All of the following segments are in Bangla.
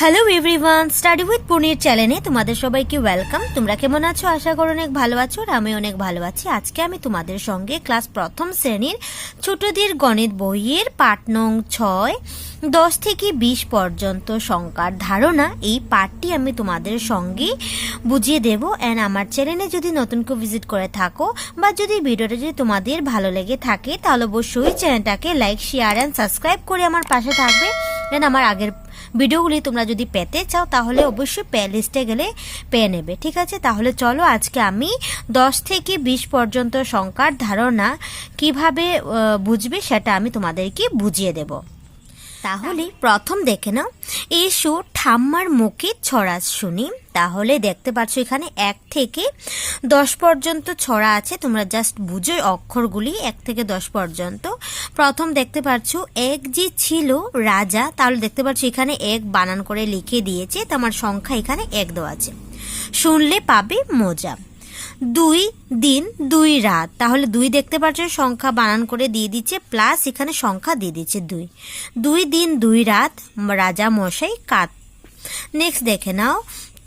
হ্যালো এভরিওয়ান স্টাডি উইথ পুনির চ্যানেলে তোমাদের সবাইকে ওয়েলকাম তোমরা কেমন আছো? আশা করো অনেক ভালো আছো আর আমি অনেক ভালো আছি। আজকে আমি তোমাদের সঙ্গে ক্লাস প্রথম শ্রেণির ছোটদের গণিত বইয়ের পাঠ নং ছয়, দশ থেকে বিশ পর্যন্ত সংখ্যার ধারণা। এই পাঠটি আমি তোমাদের সঙ্গে বুঝিয়ে দেব। অ্যান্ড আমার চ্যানেলে যদি নতুন কেউ ভিজিট করে থাকো বা যদি ভিডিওটা যদি তোমাদের ভালো লেগে থাকে, তাহলে অবশ্যই চ্যানেলটাকে লাইক শেয়ার অ্যান্ড সাবস্ক্রাইব করে আমার পাশে থাকবে। দেন আমার আগের ভিডিওগুলি তোমরা যদি পেতে চাও, তাহলে অবশ্যই প্লে লিস্টে গেলে পেয়ে নেবে, ঠিক আছে? তাহলে চলো আজকে আমি দশ থেকে বিশ পর্যন্ত সংখ্যার ধারণা কীভাবে বুঝবে সেটা আমি তোমাদেরকে বুঝিয়ে দেব। তাহলে প্রথম দেখে নাও। এসো ঠাম্মার মুখে ছড়া শুনি। তাহলে দেখতে পাচ্ছ এখানে এক থেকে দশ পর্যন্ত ছড়া আছে। তোমরা জাস্ট বুঝো অক্ষরগুলি, এক থেকে দশ পর্যন্ত। প্রথম দেখতে পাচ্ছ এক যে ছিল রাজা, তাহলে দেখতে পাচ্ছ এখানে এক বানান করে লিখে দিয়েছে। তো আমার সংখ্যা এখানে এক দেওয়া আছে। শুনলে পাবে মজা। দুই দিন, দুই রাত। তাহলে দুই দেখতে পাচ্ছ, সংখ্যা বানান করে দিয়ে দিচ্ছে, প্লাস এখানে সংখ্যা দিয়ে দিচ্ছে দুই। দুই দিন, দুই রাত, রাজা মশাই কাত। নেক্সট দেখে নাও,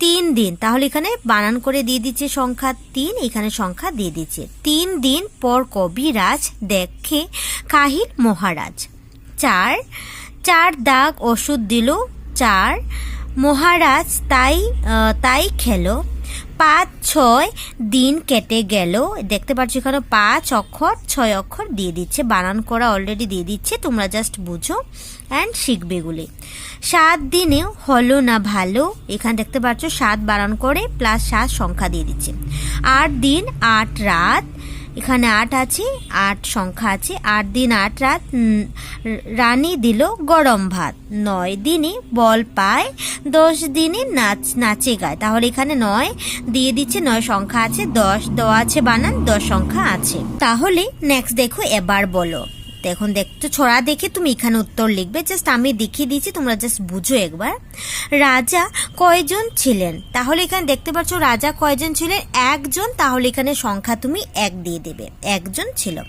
তিন দিন। তাহলে এখানে বানান করে দিয়ে দিচ্ছে সংখ্যা তিন, এখানে সংখ্যা দিয়ে দিচ্ছে। তিন দিন পর কবিরাজ দেখে কাহিল মহারাজ। চার চার দাগ ওষুধ দিল, চার, মহারাজ তাই তাই খেলো। পাঁচ ছয় দিন কেটে গেল। দেখতে পাচ্ছ এখানে পাঁচ অক্ষর, ছয় অক্ষর দিয়ে দিচ্ছে। বানান করা অলরেডি দিয়ে দিচ্ছে। তোমরা জাস্ট বুঝো অ্যান্ড শিখবে এগুলি। সাত দিনে হলো না ভালো? এখানে দেখতে পাচ্ছ, সাত বানান করে প্লাস সাত সংখ্যা দিয়ে দিচ্ছে। আট দিন, আট রাত। এখানে আট আছে, আট সংখ্যা আছে, আট দিন, আট রাত রানী দিল গরম ভাত। নয় দিনে বল পায়, দশ দিনে নাচ, নাচে গায়। তাহলে এখানে নয় দিয়ে দিচ্ছে, নয় সংখ্যা আছে, দশ, দ আছে বানান, দশ সংখ্যা আছে। তাহলে নেক্সট দেখো, এবার বলো। দেখুন দেখতো ছড়া দেখে তুমি এখানে উত্তর লিখবে। জাস্ট আমি দেখিয়ে দিয়েছি, তোমরা জাস্ট বুঝো একবার। রাজা কয়জন ছিলেন? তাহলে এখানে দেখতে পাচ্ছ, রাজা কয়জন ছিলেন? একজন, তাহলে এখানে সংখ্যা তুমি এক দিয়ে দেবে। একজন ছিল।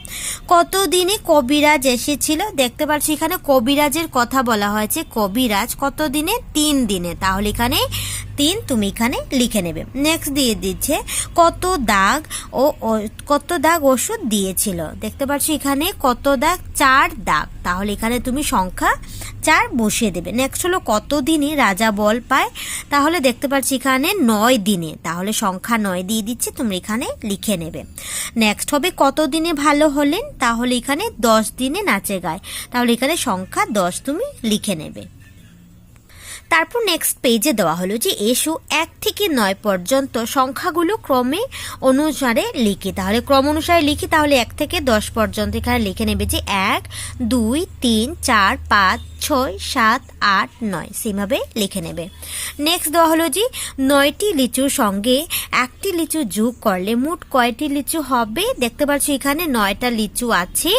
কত দিনে কবিরাজ এসেছিল? দেখতে পাচ্ছ, এখানে কবিরাজের কথা বলা হয়েছে। কবিরাজ কত দিনে তিন দিনে। তাহলে এখানে তিন তুমি এখানে লিখে নেবে। নেক্সট দিয়ে দিচ্ছে, কত দাগ ও কত দাগ ওষুধ দিয়েছিল। দেখতে পাচ্ছ এখানে কত দাগ? চার দাগ। তাহলে এখানে তুমি সংখ্যা চার বসিয়ে দেবে। নেক্সট হলো কত দিনে রাজা বল পায়। তাহলে দেখতে পাচ্ছি এখানে নয় দিনে। তাহলে সংখ্যা নয় দিয়ে দিচ্ছে তুমি এখানে লিখে নেবে। নেক্সট হবে কত দিনে ভালো হলেন? তাহলে এখানে দশ দিনে নাচে গায়। তাহলে এখানে সংখ্যা দশ তুমি লিখে নেবে। তারপর নেক্সট পেজে দেওয়া হলো যে এসো এক থেকে নয় পর্যন্ত সংখ্যাগুলো ক্রমে অনুসারে লিখি। তাহলে ক্রম অনুসারে লিখি, তাহলে এক থেকে দশ পর্যন্ত এখানে লিখে নেবে যে এক, দুই, তিন, চার, পাঁচ ছয়, সাত, আট, নয়। সেভাবে লিখে নেবে। নেক্সট দেওয়া হলো যে, নয়টি লিচুর সঙ্গে একটি লিচু যোগ করলে মোট কয়টি লিচু হবে? দেখতে পাচ্ছ এখানে নয়টা লিচু আছে,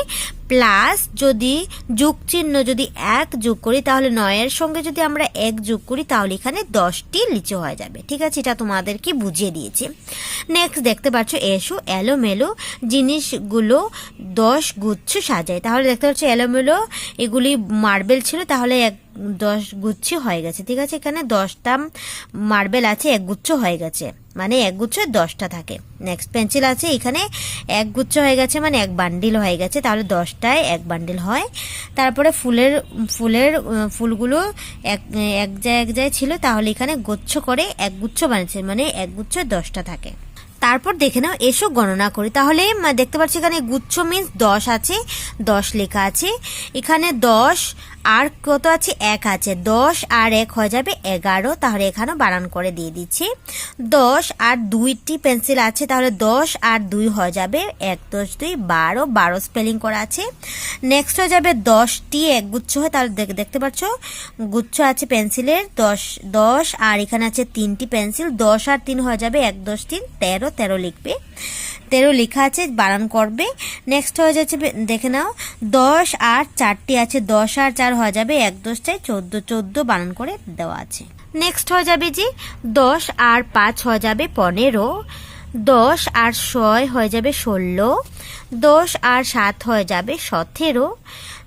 প্লাস যদি যোগ চিহ্ন যদি এক যোগ করি, তাহলে নয়ের সঙ্গে যদি আমরা এক যোগ করি, তাহলে এখানে দশটি লিচু হয়ে যাবে। ঠিক আছে, এটা তোমাদেরকে বুঝিয়ে দিয়েছি। নেক্সট দেখতে পাচ্ছ, এসো, এলোমেলো জিনিসগুলো দশ গুচ্ছ সাজায়। তাহলে দেখতে পাচ্ছ, এলোমেলো এগুলি মার্বেল ছিল, তাহলে এক দশ গুচ্ছ হয়ে গেছে, ঠিক আছে? এখানে দশটা মার্বেল আছে, এক গুচ্ছ হয়ে গেছে। মানে এক গুচ্ছ, দশটা থাকে। নেক্সট পেন্সিল আছে, এখানে এক গুচ্ছ হয়ে গেছে মানে এক বান্ডিল হয়ে গেছে। তাহলে দশটায় এক বান্ডিল হয়। তারপরে ফুলের ফুলের ফুলগুলো এক এক জায়গায় এক জায়গায় ছিল, তাহলে এখানে গুচ্ছ করে এক গুচ্ছ বানিয়েছে মানে এক গুচ্ছ, দশটা থাকে। তারপর দেখে নাও, এসো গণনা করি। তাহলে দেখতে পাচ্ছি এখানে গুচ্ছ মিন্স দশ আছে, দশ লেখা আছে। এখানে দশ আর কত আছে? এক আছে। দশ আর এক হয়ে যাবে এগারো। তাহলে এখানেও বানান করে দিয়ে দিচ্ছি। দশ আর দুইটি পেন্সিল আছে, তাহলে দশ আর দুই হয়ে যাবে এক, দশ, দুই, বারো। বারো স্পেলিং করা আছে। নেক্সট হয়ে যাবে দশটি। এক গুচ্ছ হয়, তাহলে দেখ- দেখতে পাচ্ছ? গুচ্ছ আছে পেন্সিলের, দশ দশ, আর এখানে আছে তিনটি পেন্সিল। দশ আর তিন হয়ে যাবে এক, দশ, তিন, তেরো। তেরো লিখবে। তেরো লেখা আছে বানান করবে। নেক্সট হয়ে যাচ্ছে, দেখে নাও। দশ আর চারটি আছে, দশ আর চার হয়ে যাবে, এক দশটায় চোদ্দ চোদ্দ বানান করে দেওয়া আছে। নেক্সট হয়ে যাবে যে, দশ আর পাঁচ হয়ে যাবে পনেরো, দশ আর ছয় হয়ে যাবে ষোলো, দশ আর সাত হয়ে যাবে সতেরো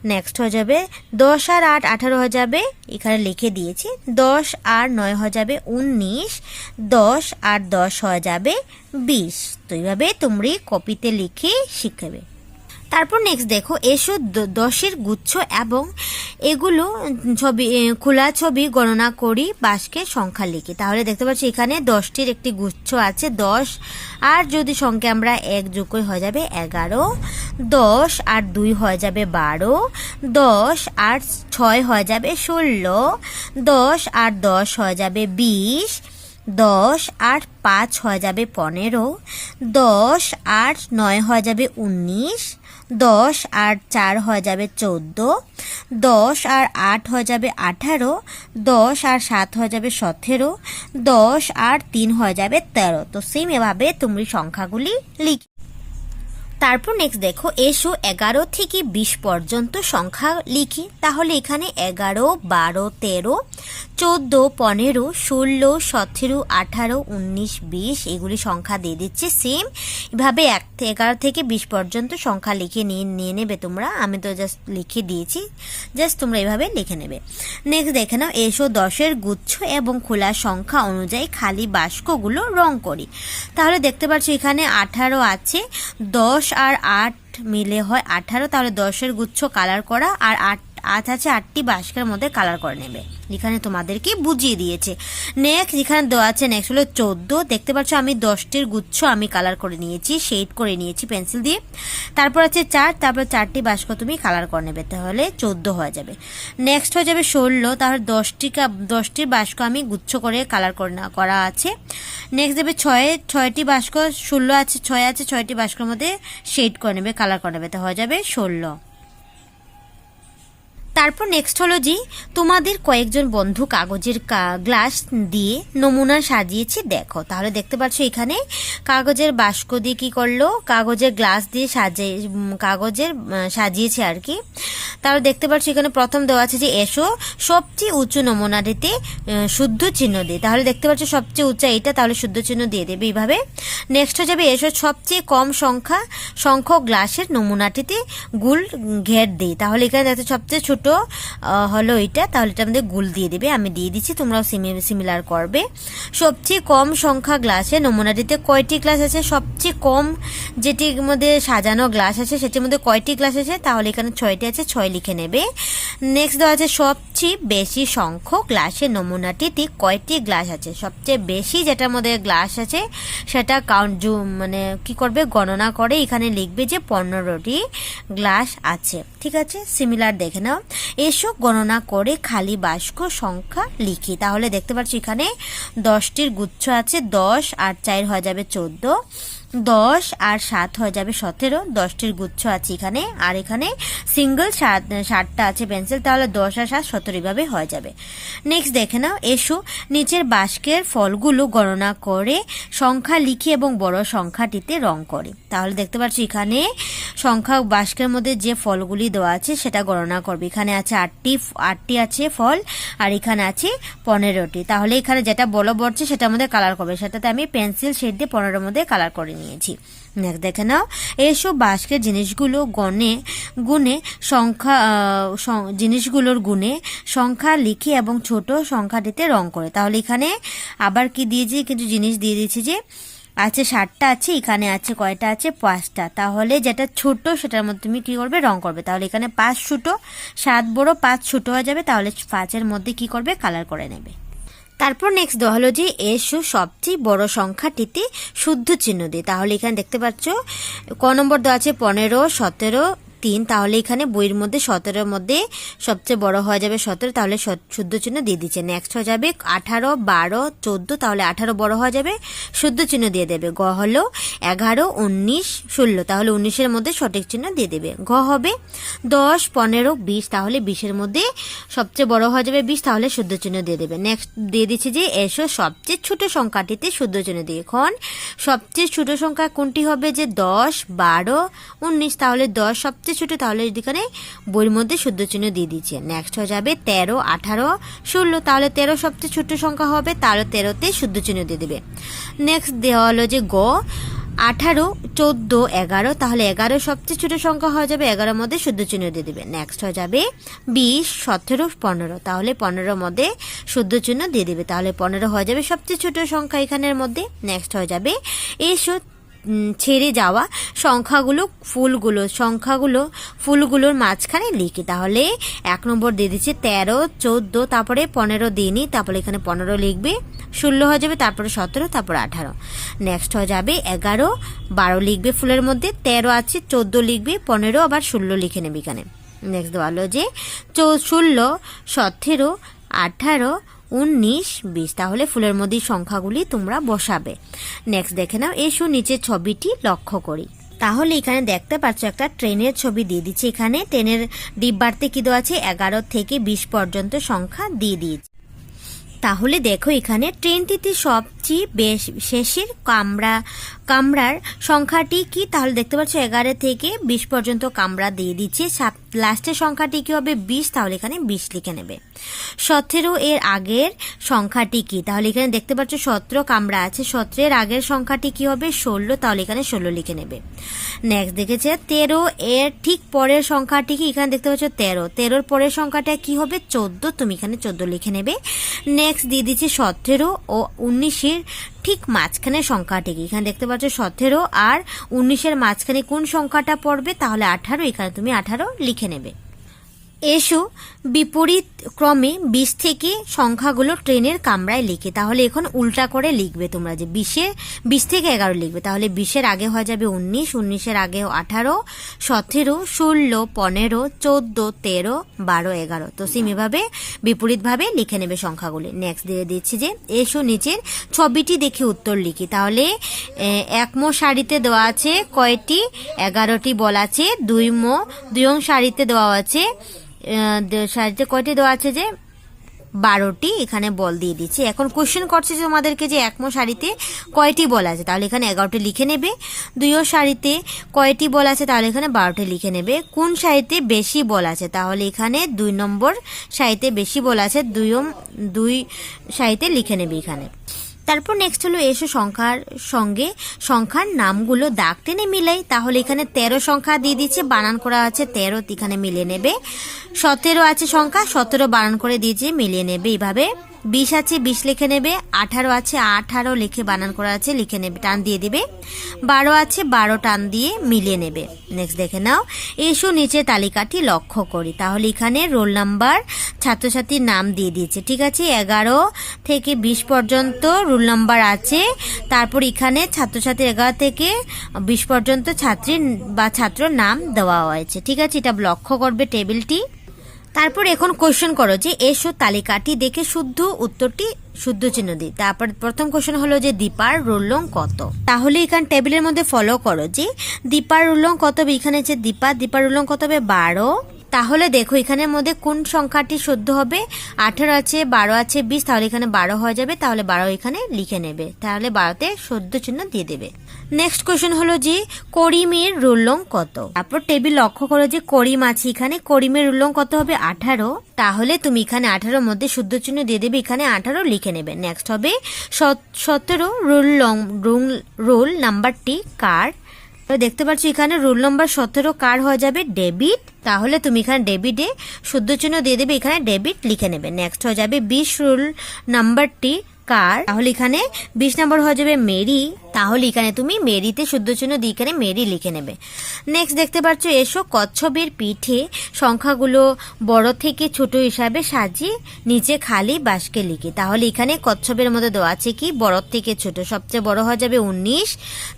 নেক্সট হয়ে যাবে দশ আর আট আঠারো হয়ে যাবে। এখানে লিখে দিয়েছি, দশ আর নয় হয়ে যাবে উনিশ, দশ আর দশ হয়ে যাবে বিশ। তো এইভাবে তোমরা কপিতে লিখে শিখবে। তারপর নেক্সট দেখো, এসো দশের গুচ্ছ এবং এগুলো ছবি খোলা ছবি গণনা করি, বাসকে সংখ্যা লিখি। তাহলে দেখতে পাচ্ছি এখানে দশটির একটি গুচ্ছ আছে, দশ। আর যদি সংখ্যা আমরা এক যোগ করি হয়ে যাবে এগারো। দশ আর দুই হয়ে যাবে বারো, দশ আর ছয় হয়ে যাবে ষোলো, দশ আর দশ হয়ে যাবে বিশ, দশ আর পাঁচ হয়ে যাবে পনেরো, দশ আর নয় হয়ে যাবে উনিশ, দশ আর চার হয়ে যাবে চোদ্দ, দশ আর আট হয়ে যাবে আঠারো, দশ আর সাত হয়ে যাবে সতেরো, দশ আর তিন হয়ে যাবে তেরো। তো সেম এভাবে তুমি সংখ্যাগুলি লিখ তারপর নেক্সট দেখো, এসো এগারো থেকে বিশ পর্যন্ত সংখ্যা লিখি। তাহলে এখানে এগারো, বারো, তেরো চোদ্দ, পনেরো, ষোলো, সতেরো, আঠারো, উনিশ, বিশ এগুলি সংখ্যা দিয়ে দিচ্ছে। সেম এভাবে এক এগারো থেকে বিশ পর্যন্ত সংখ্যা লিখে নিয়ে নিয়ে নেবে তোমরা। আমি তো জাস্ট লিখে দিয়েছি। জাস্ট তোমরা এভাবে লিখে নেবে। নেক্সট দেখে নাও, এসো দশের গুচ্ছ এবং খোলা সংখ্যা অনুযায়ী খালি বাস্কগুলো রং করি। তাহলে দেখতে পাচ্ছ এখানে আঠারো আছে। দশ আর আট মিলে হয় আঠারো, তাহলে দশের গুচ্ছ কালার করা আর আট আট আছে আটটি বাস্কের মধ্যে কালার করে নেবে। এখানে তোমাদেরকে বুঝিয়ে দিয়েছে। নেক্সট এখানে দেওয়া আছে নেক্সট হলো চোদ্দ। দেখতে পাচ্ছ আমি দশটির গুচ্ছ আমি কালার করে নিয়েছি শেড করে নিয়েছি পেন্সিল দিয়ে। তারপর আছে চার, তারপর চারটি বাস্ক তুমি কালার করে নেবে, তাহলে চোদ্দ হয়ে যাবে। নেক্সট হয়ে যাবে ষোলো, তাহলে দশটি দশটির বাস্ক আমি গুচ্ছ করে কালার করে না- করা আছে। নেক্সট দেবে ছয়ে, ছয়টি বাস্ক, ষোলো আছে, ছয় আছে, ছয়টি বাস্কের মধ্যে শেড করে নেবে কালার করে নেবে, তো হয়ে যাবে ষোলো। তারপর নেক্সট হলো যে, তোমাদের কয়েকজন বন্ধু কাগজের গ্লাস দিয়ে নমুনা সাজিয়েছে, দেখো। তাহলে দেখতে পাচ্ছ এখানে কাগজের বাস্ক দিয়ে কি করল? কাগজের গ্লাস দিয়ে সাজিয়ে কাগজের সাজিয়েছে আর কি। তাহলে দেখতে পাচ্ছ এখানে প্রথম দেওয়া আছে যে, এসো, সবচেয়ে উঁচু নমুনাটিতে শুদ্ধ চিহ্ন দিয়ে। তাহলে দেখতে পাচ্ছ সবচেয়ে উঁচা এটা, তাহলে শুদ্ধ চিহ্ন দিয়ে দেবে এইভাবে। নেক্সট হয়ে যাবে, এসো, সবচেয়ে কম সংখ্যা, সংখ্যক গ্লাসের নমুনাটিতে গুল ঘের দিই তাহলে এখানে দেখতে সবচেয়ে ছোট আহ, হলো এটা তাহলে এটা আমাদের গুল দিয়ে দেবে আমি দিয়ে দিচ্ছি তোমরাও সিমিলার করবে। সবচেয়ে কম সংখ্যা গ্লাসে নমুনাটিতে কয়টি গ্লাস আছে? সবচেয়ে কম যেটির মধ্যে সাজানো গ্লাস আছে সেটির মধ্যে কয়টি গ্লাস আছে? তাহলে এখানে ছয়টি আছে ছয় লিখে নেবে। নেক্সট দেওয়া আছে সবচেয়ে বেশি সংখ্যক গ্লাসের নমুনাটিতে কয়টি গ্লাস আছে? সবচেয়ে বেশি যেটার মধ্যে গ্লাস আছে, সেটা কাউন্ট মানে কি করবে, গণনা করে এখানে লিখবে যে পনেরোটি গ্লাস আছে। ঠিক আছে? সিমিলার দেখে নাও। এসব গণনা করে খালি বাস্ক সংখ্যা লিখি। তাহলে দেখতে পাচ্ছি এখানে দশটির গুচ্ছ আছে, দশ আর চার হয়ে যাবে চোদ্দ। দশ আর সাত হয়ে যাবে সতেরো। দশটির গুচ্ছ আছে এখানে। আর এখানে সিঙ্গেল সাত, সাতটা আছে পেন্সিল তাহলে দশ আর সাত সতেরো এভাবে হয়ে যাবে। নেক্সট দেখে নাও, এসো। নিচের বাস্কের ফলগুলো গণনা করে সংখ্যা লিখে এবং বড় সংখ্যাটিতে রং করে। তাহলে দেখতে পাচ্ছি এখানে সংখ্যা বাস্কের মধ্যে যে ফলগুলি দেওয়া আছে সেটা গণনা করবে। এখানে আছে আটটি আটটি আছে ফল আর এখানে আছে পনেরোটি। তাহলে এখানে যেটা বড় বড়ছে সেটার মধ্যে কালার করবে। সেটাতে আমি পেন্সিল শেড দিয়ে পনেরোর মধ্যে কালার করে নিয়েছি। দেখে নাও। এইসব বাস্কের জিনিসগুলো গণে, গুণে সংখ্যা জিনিসগুলোর গুণে সংখ্যা লিখে এবং ছোট সংখ্যাটিতে রং করে। তাহলে এখানে আবার কি দিয়েছি? কিছু জিনিস দিয়ে দিয়েছি যে আছে ষাটটা আছে, এখানে আছে কয়টা আছে? পাঁচটা। তাহলে যেটা ছোট, সেটার মধ্যে তুমি কী করবে? রং করবে। তাহলে এখানে পাঁচ ছোটো, সাত বড়, পাঁচ ছোটো হয়ে যাবে। তাহলে পাঁচের মধ্যে কি করবে? কালার করে নেবে। তারপর নেক্সট দেওয়া হলো যে এসো সবচেয়ে বড় সংখ্যাটিতে শুদ্ধ চিহ্ন দিয়ে। তাহলে এখানে দেখতে পাচ্ছ, ক নম্বর দেওয়া আছে পনেরো, সতেরো তিন, তাহলে এখানে বইয়ের মধ্যে সতেরোর মধ্যে সবচেয়ে বড় হয়ে যাবে সতেরো, তাহলে শুদ্ধ চিহ্ন দিয়ে দিচ্ছে নেক্সট হয়ে যাবে আঠারো, বারো, চোদ্দ, তাহলে আঠারো বড় হয়ে যাবে, শুদ্ধ চিহ্ন দিয়ে দেবে। গ হলো এগারো, উনিশ, ষোলো, তাহলে উনিশের মধ্যে সঠিক চিহ্ন দিয়ে দেবে। ঘ হবে দশ, পনেরো, বিশ, তাহলে বিশের মধ্যে সবচেয়ে বড় হয়ে যাবে বিশ, তাহলে শুদ্ধ চিহ্ন দিয়ে দেবে। নেক্সট দিয়ে দিচ্ছে যে এসো সবচেয়ে ছোট সংখ্যাটিতে শুদ্ধ চিহ্ন দিয়ে। এখন সবচেয়ে ছোট সংখ্যা কোনটি হবে? যে দশ, বারো, উনিশ, তাহলে দশ সবচেয়ে ছোট তাহলে এখানে বইয়ের মধ্যে শুদ্ধ চিহ্ন দিয়ে দিচ্ছে নেক্সট হয়ে যাবে তেরো আঠারো ষোলো তাহলে তেরো সবচেয়ে ছোট সংখ্যা হবে তাহলে তেরোতে শুদ্ধ চিহ্ন দিয়ে দেবে। নেক্সট দেওয়া হলো যে গ আঠারো চোদ্দ এগারো তাহলে এগারো সবচেয়ে ছোট সংখ্যা হয়ে যাবে এগারোর মধ্যে শুদ্ধ চিহ্ন দিয়ে দেবে। নেক্সট হয়ে যাবে বিশ সতেরো পনেরো তাহলে পনেরোর মধ্যে শুদ্ধ চিহ্ন দিয়ে দেবে। তাহলে পনেরো হয়ে যাবে সবচেয়ে ছোট সংখ্যা এখানের মধ্যে। নেক্সট হয়ে যাবে উম, ছেড়ে যাওয়া সংখ্যাগুলো ফুলগুলো, সংখ্যাগুলো ফুলগুলোর মাঝখানে লিখি। তাহলে এক নম্বর দিয়ে দিচ্ছে তেরো, চোদ্দ, তারপরে পনেরো দিনই তারপরে এখানে পনেরো লিখবে, ষোলো হয়ে যাবে, তারপরে সতেরো, তারপরে আঠারো। নেক্সট হয়ে যাবে এগারো, বারো লিখবে ফুলের মধ্যে, তেরো আছে, চোদ্দ লিখবে, পনেরো আবার ষোলো লিখে নেবে এখানে। নেক্সট দেওয়া হলো যে, চৌ ষোলো, সতেরো, আঠারো উনিশ, বিশ, তাহলে ফুলের মধ্যে সংখ্যাগুলি তোমরা বসাবে। নেক্সট দেখে নাও, এসো নিচের ছবিটি লক্ষ্য করি। তাহলে এখানে দেখতে পাচ্ছ, একটা ট্রেনের ছবি দিয়ে দিচ্ছি। এখানে ট্রেনের ডিব্বারতে কি দেওয়া আছে? এগারো থেকে বিশ পর্যন্ত সংখ্যা দিয়ে দিয়েছে। তাহলে দেখো, এখানে ট্রেনটিতে সবচেয়ে বেশ শেষের কামরা কামরার সংখ্যাটি কি? তাহলে দেখতে পাচ্ছ এগারো থেকে বিশ পর্যন্ত কামরা দিয়ে দিচ্ছে। লাস্টের সংখ্যাটি কি হবে? বিশ, তাহলে এখানে বিশ লিখে নেবে। সতেরো এর আগের সংখ্যাটি কি? তাহলে এখানে দেখতে পাচ্ছ সতেরো কামরা আছে। সতেরোর আগের সংখ্যাটি কি হবে? ষোলো, তাহলে এখানে ষোলো লিখে নেবে। নেক্সট দেখেছে, তেরো এর ঠিক পরের সংখ্যাটি কি? এখানে দেখতে পাচ্ছ তেরো। তেরোর পরের সংখ্যাটা কি হবে? চোদ্দ। তুমি এখানে চোদ্দ লিখে নেবে। নেক্সট দিয়ে দিচ্ছে সতেরো ও উনিশের ঠিক মাঝখানে সংখ্যা থেকে এখানে দেখতে পাচ্ছ সতেরো, আর উনিশের মাঝখানে কোন সংখ্যাটা পড়বে? তাহলে আঠারো, এখানে তুমি আঠারো লিখে নেবে। এসো, বিপরীত ক্রমে বিশ থেকে সংখ্যাগুলো ট্রেনের কামরায় লিখে। তাহলে এখন উল্টা করে লিখবে তোমরা যে বিশে, বিশ থেকে এগারো লিখবে। তাহলে বিশের আগে হয়ে যাবে উনিশ, উনিশের আগে আঠারো, সতেরো, ষোলো, পনেরো, চোদ্দ, তেরো, বারো, এগারো। তো সেম এভাবে বিপরীতভাবে লিখে নেবে সংখ্যাগুলি। নেক্সট দিয়ে দিচ্ছি যে এসো নিচের ছবিটি দেখে উত্তর লিখি। তাহলে একমো শাড়িতে দেওয়া আছে কয়টি? এগারোটি বল আছে, দুই মো দুই শাড়িতে দেওয়া আছে শাড়িতে কয়টি দেওয়া আছে যে? বারোটি, এখানে বল দিয়ে দিচ্ছি। এখন কোশ্চেন করছে যে তোমাদেরকে যে একমো শাড়িতে কয়টি বল আছে? তাহলে এখানে এগারোটি লিখে নেবে। দুইও শাড়িতে কয়টি বল আছে? তাহলে এখানে বারোটি লিখে নেবে। কোন শাড়িতে বেশি বল আছে? তাহলে এখানে দুই নম্বর শাড়িতে বেশি বল আছে, দুইও, দুই শাড়িতে লিখে নেবে এখানে। তারপর নেক্সট হলো এসো সংখ্যার সঙ্গে, সংখ্যার নামগুলো দাগ টেনে মিলাই। তাহলে এখানে তেরো সংখ্যা দিয়ে দিচ্ছে বানান করা আছে তেরো, এখানে মিলিয়ে নেবে। সতেরো আছে সংখ্যা, সতেরো বানান করে দিয়েছে মিলিয়ে নেবে এইভাবে। বিশ আছে, বিশ লিখে নেবে, আঠারো আছে, আঠারো লিখে বানান করা আছে, লিখে নেবে, টান দিয়ে দিবে। বারো আছে, বারো টান দিয়ে মিলিয়ে নেবে। নেক্সট দেখে নাও। এসো নিচে তালিকাটি লক্ষ্য করি। তাহলে এখানে রোল নাম্বার ছাত্রছাত্রীর নাম দিয়ে দিয়েছে। ঠিক আছে? এগারো থেকে বিশ পর্যন্ত রোল নাম্বার আছে। তারপর এখানে ছাত্রছাত্রী এগারো থেকে বিশ পর্যন্ত ছাত্রীর বা ছাত্রর নাম দেওয়া হয়েছে। ঠিক আছে? এটা লক্ষ্য করবে টেবিলটি। তারপর এখন কোশ্চেন করো যে এসো তালিকাটি দেখে শুদ্ধ উত্তরটি শুদ্ধ চিহ্ন দিই। তারপর প্রথম কোশ্চেন হলো যে দীপার রোলং কত? তাহলে এখানে টেবিলের মধ্যে ফলো করো যে দীপার রোলং কত হবে? এখানে যে দীপা, দীপার রোলং কত হবে? বারো। তাহলে দেখো এখানের মধ্যে কোন সংখ্যাটি শুদ্ধ হবে? আঠেরো আছে, বারো আছে, বিশ। তাহলে এখানে বারো হয়ে যাবে। তাহলে বারো এখানে লিখে নেবে। তাহলে বারোতে শুদ্ধ চিহ্ন দিয়ে দেবে। নেক্সট কোশ্চেন হলো যে, করিমের রুলং কত? তারপর টেবিল লক্ষ্য করো যে, করিম আছে এখানে, করিমের রুলং কত হবে? আঠারো। তাহলে তুমি এখানে আঠারোর মধ্যে শুদ্ধ চিহ্ন দিয়ে দেবে, এখানে আঠারো লিখে নেবে। নেক্সট হবে সত- সতেরো রুল লং রোল নাম্বারটি কার? দেখতে পাচ্ছ এখানে রোল নম্বর সতেরো কার হয়ে যাবে? ডেবিট। তাহলে তুমি এখানে ডেবিটে শুদ্ধ চিহ্ন দিয়ে দেবে, এখানে ডেবিট লিখে নেবে। নেক্সট হয়ে যাবে বিশ রোল নাম্বারটি কার? তাহলে এখানে বিশ নম্বর হয়ে যাবে মেরি। তাহলে এখানে তুমি মেরিতে শুদ্ধ চিহ্ন দিয়ে এখানে মেরি লিখে নেবে। নেক্সট দেখতে পাচ্ছ, এসো কচ্ছপের পিঠে সংখ্যাগুলো বড় থেকে ছোট হিসাবে সাজিয়ে নিচে খালি বাসকে লিখি। তাহলে এখানে কচ্ছপের মধ্যে দেওয়া আছে কি? বড় থেকে ছোট। সবচেয়ে বড় হয়ে যাবে উনিশ,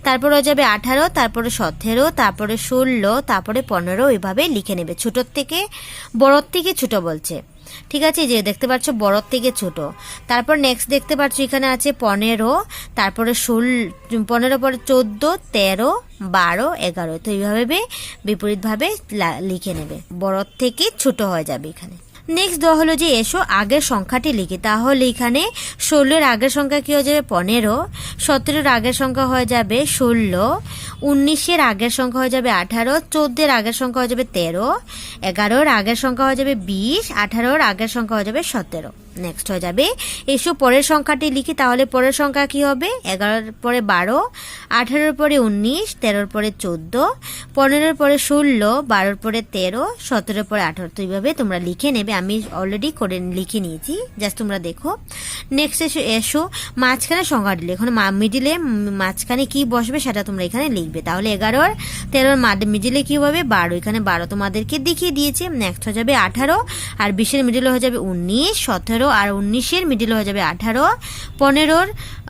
তারপর হয়ে যাবে আঠারো, তারপরে সতেরো, তারপরে ষোলো, তারপরে পনেরো, এভাবে লিখে নেবে। ছোটোর থেকে বড়র থেকে ছোট বলছে। ঠিক আছে যে দেখতে পাচ্ছ বড়র থেকে ছোট। তারপর নেক্সট দেখতে পাচ্ছ এখানে আছে পনেরো, তারপরে ষোল, পনেরো, পরে চোদ্দ, তেরো, বারো, এগারো। তো এইভাবে বিপরীতভাবে লিখে নেবে। বড়র থেকে ছোট হয়ে যাবে এখানে। নেক্সট দেওয়া হলো যে এসো আগের সংখ্যাটি লিখি। তাহলে এখানে ষোলোর আগের সংখ্যা কী হয়ে যাবে? পনেরো। সতেরোর আগের সংখ্যা হয়ে যাবে ষোলো। উনিশের আগের সংখ্যা হয়ে যাবে আঠারো। চোদ্দের আগের সংখ্যা হয়ে যাবে তেরো। এগারোর আগের সংখ্যা হয়ে যাবে বিশ। আঠারোর আগের সংখ্যা হয়ে যাবে সতেরো। নেক্সট হয়ে যাবে। এসো পরের সংখ্যাটি লিখি, তাহলে পরের সংখ্যা কি হবে? এগারোর পরে বারো, আঠারোর পরে উনিশ, তেরোর পরে চোদ্দ, পনেরোর পরে ষোলো, বারোর পরে তেরো, সতেরোর পরে আঠারো। তো এইভাবে তোমরা লিখে নেবে। আমি অলরেডি করে লিখে নিয়েছি। জাস্ট তোমরা দেখো। নেক্সট এসো এসো, মাঝখানে সংখ্যাটি এখন মিডিলে মাঝখানে কি বসবে সেটা তোমরা এখানে লিখবে। তাহলে এগারোর, তেরোর মিডিলে কী হবে? বারো। এখানে বারো তোমাদেরকে দেখিয়ে দিয়েছে। নেক্সট হয়ে যাবে আঠারো, আর বিশের মিডিলে হয়ে যাবে উনিশ, সতেরো, আর উনিশের মিডিলে হয়ে যাবে আঠারো, পনেরোর,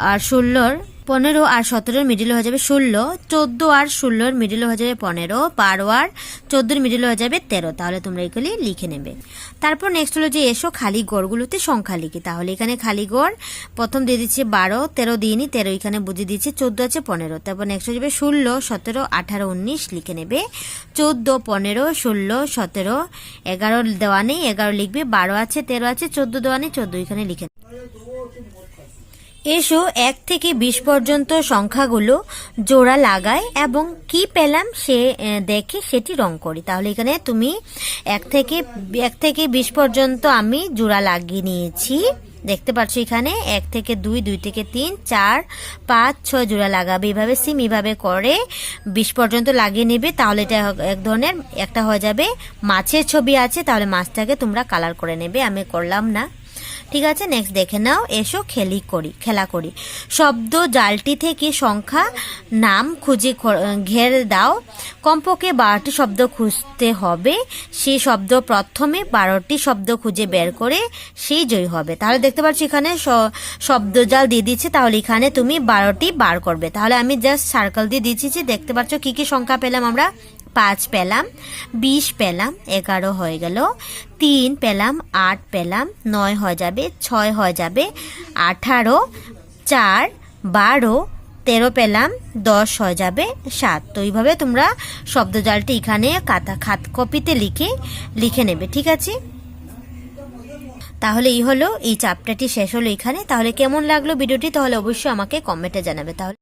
আর ষোলোর পনেরো আর সতেরোর মিডিল হয়ে যাবে ষোলো, চোদ্দ আর ষোলোর মিডিল হয়ে যাবে পনেরো, বারো আর চোদ্দোর মিডিল হয়ে যাবে তেরো। তাহলে তোমরা এগুলি লিখে নেবে। তারপর নেক্সট হলো যে এসো খালি গড়গুলোতে সংখ্যা লিখি। তাহলে এখানে খালি গড়, প্রথম দিয়ে দিচ্ছে বারো, তেরো দিইনি তেরো এখানে বুঝিয়ে দিচ্ছে চোদ্দ আছে পনেরো। তারপর নেক্সট হয়ে যাবে ষোলো, সতেরো, আঠারো, উনিশ লিখে নেবে। চোদ্দ, পনেরো, ষোলো, সতেরো, এগারো দেওয়া নেই, এগারো লিখবে, বারো আছে, তেরো আছে, চোদ্দ দেওয়া নেই, চোদ্দ এখানে লিখে নেবে। এসো এক থেকে বিশ পর্যন্ত সংখ্যাগুলো জোড়া লাগাই এবং কি পেলাম সে দেখে সেটি রং করি। তাহলে এখানে তুমি এক থেকে এক থেকে বিশ পর্যন্ত আমি জোড়া লাগিয়ে নিয়েছি। দেখতে পাচ্ছ এখানে এক থেকে দুই দুই থেকে তিন, চার, পাঁচ, ছয় জোড়া লাগাবে। এভাবে সিম এভাবে করে বিশ পর্যন্ত লাগিয়ে নেবে। তাহলে এটা এক ধরনের একটা হয়ে যাবে মাছের ছবি আছে। তাহলে মাছটাকে তোমরা কালার করে নেবে। আমি করলাম না। ঠিক আছে নেক্সট দেখে নাও, এসো খেলি করি, খেলা করি। শব্দ জালটি থেকে সংখ্যা, নাম খুঁজে ঘের দাও। কমপক্ষে বারোটি শব্দ খুঁজতে হবে, সেই শব্দ প্রথমে বারোটি শব্দ খুঁজে বের করে সেই জয়ী হবে। তাহলে দেখতে পাচ্ছি এখানে শব্দ জাল দিয়ে দিচ্ছে, তাহলে এখানে তুমি বারোটি বার করবে। তাহলে আমি জাস্ট সার্কেল দিয়ে দিচ্ছি যে দেখতে পাচ্ছ কি কি সংখ্যা পেলাম আমরা? পাঁচ পেলাম, বিশ পেলাম, এগারো হয়ে গেল, তিন পেলাম, আট পেলাম, নয় হয়ে যাবে, ছয় হয়ে যাবে, আঠারো, চার, বারো, তেরো পেলাম, দশ হয়ে যাবে, সাত। তো এইভাবে তোমরা শব্দজালটি এখানে কাতা খাত কপিতে লিখে লিখে নেবে, ঠিক আছে? তাহলে এই হলো, এই চ্যাপ্টারটি শেষ হলো এখানে। তাহলে কেমন লাগল ভিডিওটি? তাহলে অবশ্যই আমাকে কমেন্টে জানাবে। তাহলে